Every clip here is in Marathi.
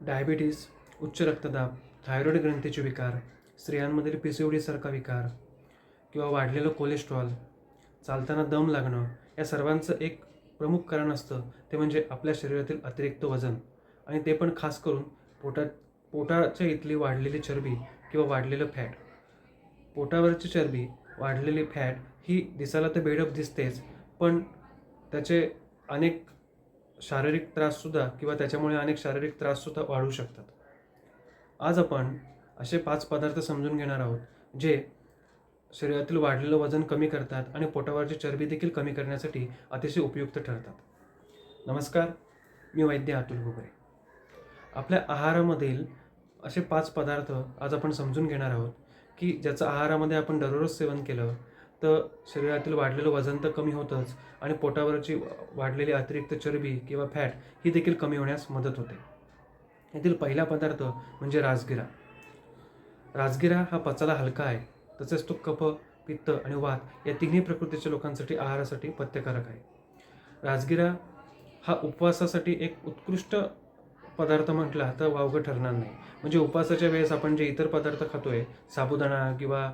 डायबिटीस उच्च रक्तदाब थायरॉईड ग्रंथीचे विकार स्त्रियांमधील पी सी सारखा विकार किंवा वाढलेलं कोलेस्ट्रॉल चालताना दम लागणं या सर्वांचं एक प्रमुख कारण असतं. ते म्हणजे आपल्या शरीरातील अतिरिक्त वजन. आणि ते पण खास करून पोटात पोटाच्या इथली वाढलेली चरबी किंवा वाढलेलं फॅट. पोटावरची चरबी वाढलेली फॅट ही दिसायला तर बेडप दिसतेच पण त्याचे अनेक शारीरिक त्राससुद्धा किंवा त्याच्यामुळे अनेक शारीरिक त्राससुद्धा वाढू शकतात. आज आपण असे पाच पदार्थ समजून घेणार आहोत जे शरीरातील वाढलेलं वजन कमी करतात आणि पोटावरची चरबी देखील कमी करण्यासाठी अतिशय उपयुक्त ठरतात. नमस्कार मी वैद्य अतुल घुगरे. आपल्या आहारामधील असे पाच पदार्थ आज आपण समजून घेणार आहोत की ज्याचं आहारामध्ये आपण दररोज सेवन केलं तर शरीरातील वाढलेलं वजन तर कमी होतंच आणि पोटावरची वाढलेली अतिरिक्त चरबी किंवा फॅट ही देखील कमी होण्यास मदत होते. यातील पहिला पदार्थ म्हणजे राजगिरा. राजगिरा हा पचाला हलका आहे तसेच तो कफ पित्त आणि वात या तिन्ही प्रकृतीच्या लोकांसाठी आहारासाठी पथ्यकारक आहे. राजगिरा हा उपवासासाठी एक उत्कृष्ट पदार्थ म्हटला तर वावगं ठरणार नाही. म्हणजे उपवासाच्या वेळेस आपण जे इतर पदार्थ खातोय साबुदाणा किंवा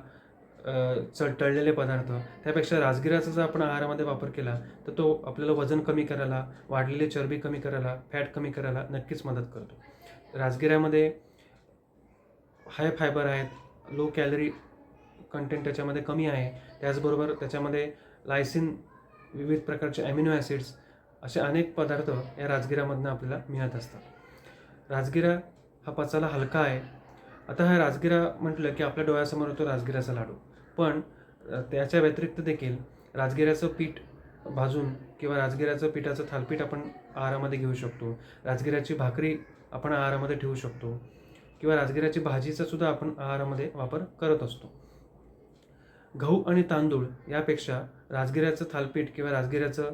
तळलेले पदार्थ त्यापेक्षा राजगिराचा जर आपण आहारामध्ये वापर केला तर तो आपल्याला वजन कमी करायला वाढलेली चरबी कमी करायला फॅट कमी करायला नक्कीच मदत करतो. राजगिऱ्यामध्ये हाय फायबर आहेत लो कॅलरी कंटेंट त्याच्यामध्ये कमी आहे त्याचबरोबर त्याच्यामध्ये लायसिन विविध प्रकारचे ॲमिनो ॲसिड्स असे अनेक पदार्थ या राजगिऱ्यामधनं आपल्याला मिळत असतात. राजगिरा हा पचाला हलका आहे. आता हा राजगिरा म्हटलं की आपल्या डोळ्यासमोर होतो राजगिराचा लाडू. पण त्याच्या व्यतिरिक्त देखील राजगिऱ्याचं पीठ भाजून किंवा राजगिऱ्याचं पिठाचं थालपीठ आपण आहारामध्ये घेऊ शकतो. राजगिऱ्याची भाकरी आपण आहारामध्ये ठेवू शकतो. किंवा राजगिऱ्याची भाजीचा सुद्धा आपण आहारामध्ये वापर करत असतो. गहू आणि तांदूळ यापेक्षा राजगिऱ्याचं थालपीठ किंवा राजगिऱ्याचं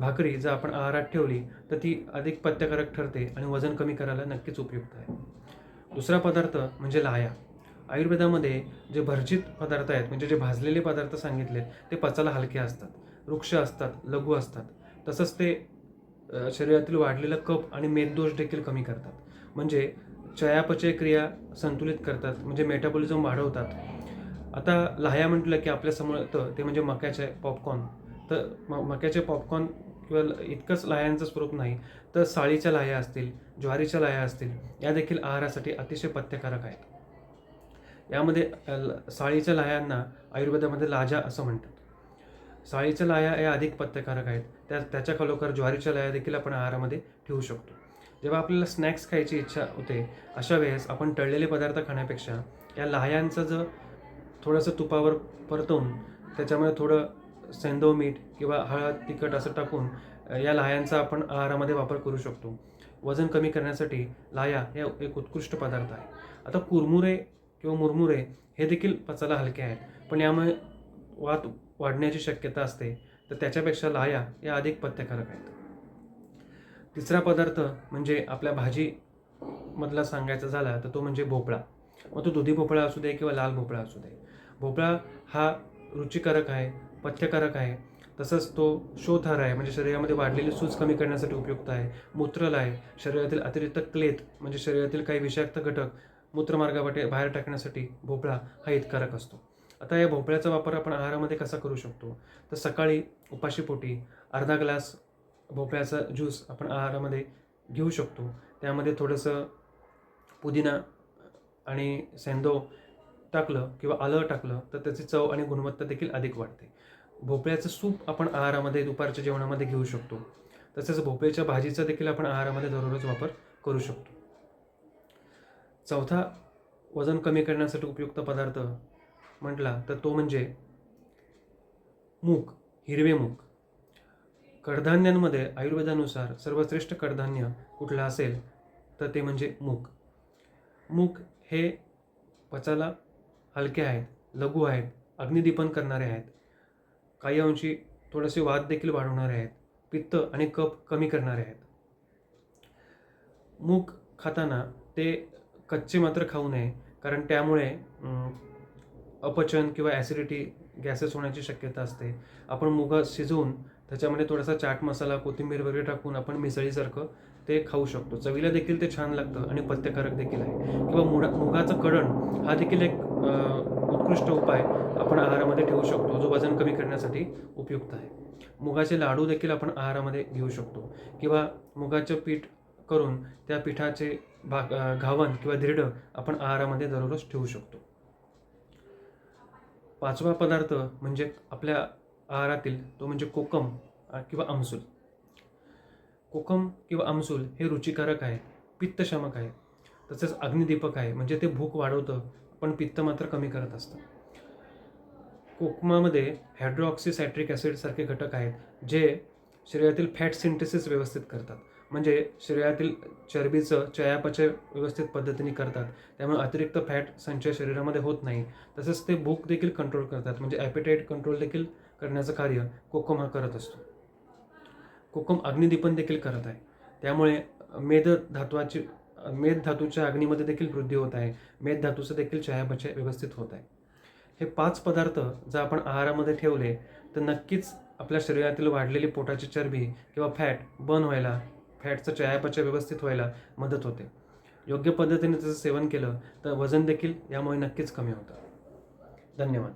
भाकरी जर आपण आहारात ठेवली तर ती अधिक पथ्यकारक ठरते आणि वजन कमी करायला नक्कीच उपयुक्त आहे. दुसरा पदार्थ म्हणजे लाया आयुर्वेदामध्ये जे भर्जित पदार्थ आहेत म्हणजे जे भाजलेले पदार्थ सांगितले ते पचाला हलके असतात. वृक्ष असतात लघु असतात. तसंच ते शरीरातील वाढलेलं कप आणि मेददोष देखील कमी करतात. म्हणजे चयापचय क्रिया संतुलित करतात म्हणजे मेटाबॉलिझम वाढवतात. आता लाह्या म्हटलं की आपल्यासमोर तर ते म्हणजे मक्याचे पॉपकॉर्न तर म मक्याचे पॉपकॉर्न किंवा इतकंच लाह्यांचं स्वरूप नाही तर साळीच्या लाह्या असतील ज्वारीच्या लाह्या असतील या देखील आहारासाठी अतिशय पथ्यकारक आहेत. यामध्ये ल- साळीच्या लाह्यांना आयुर्वेदामध्ये लाजा असं म्हणतात. साळीच्या लाया या अधिक पथ्यकारक आहेत. त्या त्याच्या खरोखर ज्वारीच्या लाह्या देखील आपण आहारामध्ये ठेवू शकतो. जेव्हा आपल्याला स्नॅक्स खायची इच्छा होते अशा वेळेस आपण तळलेले पदार्थ खाण्यापेक्षा या लाह्यांचं जर थोडंसं तुपावर परतवून त्याच्यामध्ये थोडं सेंदो मीठ किंवा हळद तिखट असं टाकून या लाह्यांचा आपण आहारामध्ये वापर करू शकतो. वजन कमी करण्यासाठी लाया हे एक उत्कृष्ट पदार्थ आहे. आता कुरमुरे किंवा मुरमुरे हे देखील पचायला हलके आहेत. पण यामुळे वात वाढण्याची शक्यता असते. तर त्याच्यापेक्षा लाया या अधिक पथ्यकारक आहेत. तिसरा पदार्थ म्हणजे आपल्या भाजी मधला सांगायचा झाला तर तो म्हणजे भोपळा. मग तो दुधी भोपळा असू दे किंवा लाल भोपळा असू दे. भोपळा हा रुचिकारक आहे पथ्यकारक आहे. तसंच तो शोथार आहे म्हणजे शरीरामध्ये वाढलेली सूज कमी करण्यासाठी उपयुक्त आहे. मूत्रल आहे शरीरातील अतिरिक्त क्लेत म्हणजे शरीरातील काही विषाक्त घटक मूत्रमार्गावाटे बाहेर टाकण्यासाठी भोपळा हा हितकारक असतो. आता या भोपळ्याचा वापर आपण आहारामध्ये कसा करू शकतो? तर सकाळी उपाशीपोटी अर्धा ग्लास भोपळ्याचा ज्यूस आपण आहारामध्ये घेऊ शकतो. त्यामध्ये थोडंसं पुदिना आणि सेंदो टाकलं किंवा आलं टाकलं तर त्याची चव आणि गुणवत्ता देखील अधिक वाढते. भोपळ्याचं सूप आपण आहारामध्ये दुपारच्या जेवणामध्ये घेऊ शकतो. तसेच भोपळ्याच्या भाजीचा देखील आपण आहारामध्ये दररोज वापर करू शकतो. चौथा वजन कमी करण्यासाठी उपयुक्त पदार्थ म्हटला तर तो म्हणजे मूग हिरवे मूग. कडधान्यांमध्ये आयुर्वेदानुसार सर्वश्रेष्ठ कडधान्य कुठलं असेल तर ते म्हणजे मूग. मूग हे पचाला हलके आहेत लघु आहेत अग्निदीपन करणारे आहेत. काही अंशी थोडेसे वाद देखील वाढवणारे आहेत पित्त आणि कप कमी करणारे आहेत. मूग खाताना ते कच्चे मात्र खाऊ नये कारण त्यामुळे अपचन किंवा ॲसिडिटी गॅसेस होण्याची शक्यता असते. आपण मुग शिजवून त्याच्यामध्ये थोडासा चाट मसाला कोथिंबीर वगैरे टाकून आपण मिसळीसारखं ते खाऊ शकतो. चवीला देखील ते छान लागतं आणि पथ्यकारक देखील आहे. किंवा मुडा मुगाचं कढण हा देखील एक उत्कृष्ट उपाय आपण आहारामध्ये ठेवू शकतो जो वजन कमी करण्यासाठी उपयुक्त आहे. मुगाचे लाडू देखील आपण आहारामध्ये घेऊ शकतो. किंवा मुगाचं पीठ करून त्या पिठाचे भाग घावन किंवा धिरड आपण आहारामध्ये दररोज ठेवू शकतो. पाचवा पदार्थ म्हणजे आपल्या आहारातील तो म्हणजे कोकम किंवा आमसूल. कोकम किंवा आमसूल हे रुचिकारक आहे पित्तशामक आहे तसेच अग्निदीपक आहे म्हणजे ते भूक वाढवतं पण पित्त मात्र कमी करत असतं. कोकमामध्ये हायड्रोऑक्सिसॅट्रिक ॲसिडसारखे घटक आहेत जे शरीरातील फॅट सिंटेसिस व्यवस्थित करतात. म्हणजे शरीरातील चरबीचं चयापचय व्यवस्थित पद्धतीने करतात. त्यामुळे अतिरिक्त फॅट संचय शरीरामध्ये होत नाही. तसंच ते भूक देखील कंट्रोल करतात. म्हणजे ॲपिटाईट कंट्रोल देखील करण्याचं कार्य कोकम हा करत असतो. कोकम अग्निदीपन देखील करत आहे. त्यामुळे मेद धातवाची मेद धातूच्या अग्नीमध्ये देखील वृद्धी होत आहे. मेद धातूचं देखील चयापचय व्यवस्थित होत आहे. हे पाच पदार्थ जर आपण आहारामध्ये ठेवले तर नक्कीच आपल्या शरीरातील वाढलेली पोटाची चरबी किंवा फॅट बर्न व्हायला फॅटचं चयापचय व्यवस्थित व्हायला मदत होते. योग्य पद्धतीने त्याचं सेवन केलं तर वजन देखील यामुळे नक्कीच कमी होतं. धन्यवाद.